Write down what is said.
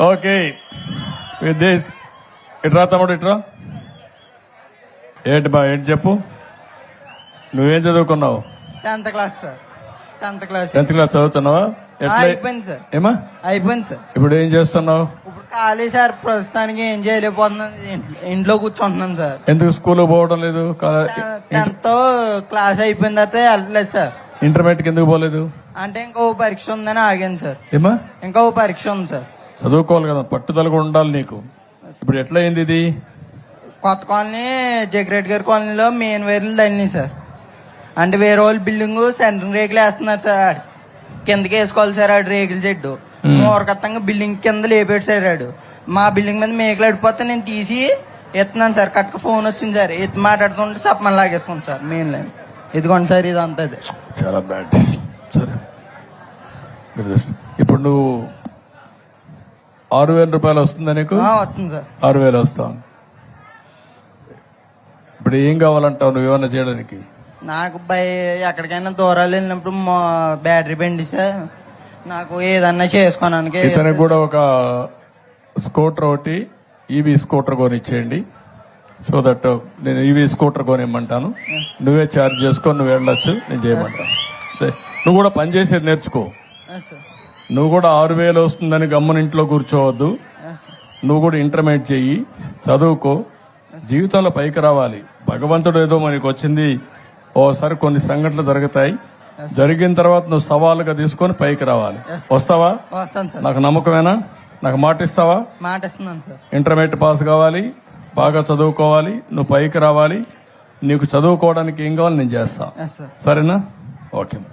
Okay. With this ఇట్రా తమ్ముడు ఇట్రా ఏంటి బా ఏంటి చెప్పు. నువ్వేం చదువుకున్నావు? Tenth class sir. Tenth class. Tenth class చదువుతున్నావా? ఎట్లా? అయిపోయింది సార్. ఏమా? అయిపోయింది సార్. ఇప్పుడు ఏం చేస్తున్నావు? ఇప్పుడు ఖాళీ సార్. ప్రస్తుతానికి ఏం చేయలేకపోతున్నాను. ఇంట్లో- ఇంట్లో కూర్చుంటున్నాను సార్. ఎందుకు స్కూల్ పోవడం లేదు? టెన్త్ క్లాస్ అయిపోయిన తర్వాత వెళ్ళలేదు సార్. ఇంటర్మీడియట్ ఎందుకు పోలేదు? అంటే ఇంకో పరీక్ష ఉందని ఆగాను సార్. ఏమా? ఇంకో పరీక్ష ఉంది సార్. చదువుకోవాలి కదా పట్టుదలగా ఉండాలి నీకు. ఇప్పుడు ఎట్లా అయింది ఇది? కొత్త కాలనీ జగ్రెడ్ గారి కాలనీలో మెయిన్ వైర్లు తల్లినాయి సార్. అంటే వేరే వాళ్ళు బిల్డింగ్ సెంట్రింగ్ రేకులు వేస్తున్నారు సార్ ఆడు. కిందకి వేసుకోవాలి సార్ ఆడు రేకుల చెట్టు మూరకత్తంగా బిల్డింగ్ కింద లేపాడు సార్ ఆడు. మా బిల్డింగ్ మీద మేకలు అడిపోతే నేను తీసి ఎత్తున్నాను సార్. కట్టుకు ఫోన్ వచ్చింది సార్. ఎత్తి మాట్లాడుతుంటే సప్పమని లాగేసుకోండి సార్ మెయిన్ లైన్ ఇదిగోండి సార్ ఇదంతా ఇది చాలా బ్యాడ్ సరే. ఇప్పుడు నువ్వు ఆరు వేల రూపాయలు వస్తుందా నీకు? వస్తుంది సార్. ఆరు వేలు వస్తాం. ఇప్పుడు ఏం కావాలంటావు నువ్వు ఏమన్నా చేయడానికి? నాకు బై ఎక్కడికైనా దూరాలు వెళ్ళినప్పుడు బ్యాటరీ బండి సార్. నాకు ఏదన్నా చేసుకోవడానికి ఇతనికి కూడా ఒక స్కూటర్ ఒకటి ఈవీ స్కూటర్ కొనిచ్చేయండి. సో దట్ నేను ఈవీ స్కూటర్ కొనిమ్మంటాను. నువ్వే ఛార్జ్ చేసుకొని నువ్వు వెళ్ళొచ్చు నేను చేయమంటాను. సరే. నువ్వు కూడా పని చేసేది నేర్చుకో. Sir. నువ్వు కూడా ఆరు వేలు వస్తుందని గమ్మున ఇంట్లో కూర్చోవద్దు. నువ్వు కూడా ఇంటర్మీడియట్ చెయ్యి. చదువుకో. జీవితంలో పైకి రావాలి. భగవంతుడు ఏదో మనకి వచ్చింది. ఓసారి కొన్ని సంఘటనలు జరుగుతాయి. జరిగిన తర్వాత నువ్వు సవాలుగా తీసుకొని పైకి రావాలి. వస్తావా? నాకు నమ్మకమేనా? నాకు మాట ఇస్తావా? ఇంటర్మీడియట్ పాస్ కావాలి. బాగా చదువుకోవాలి. నువ్వు పైకి రావాలి. నీకు చదువుకోవడానికి ఏం కావాలి నేను చేస్తా. సరేనా? ఓకే.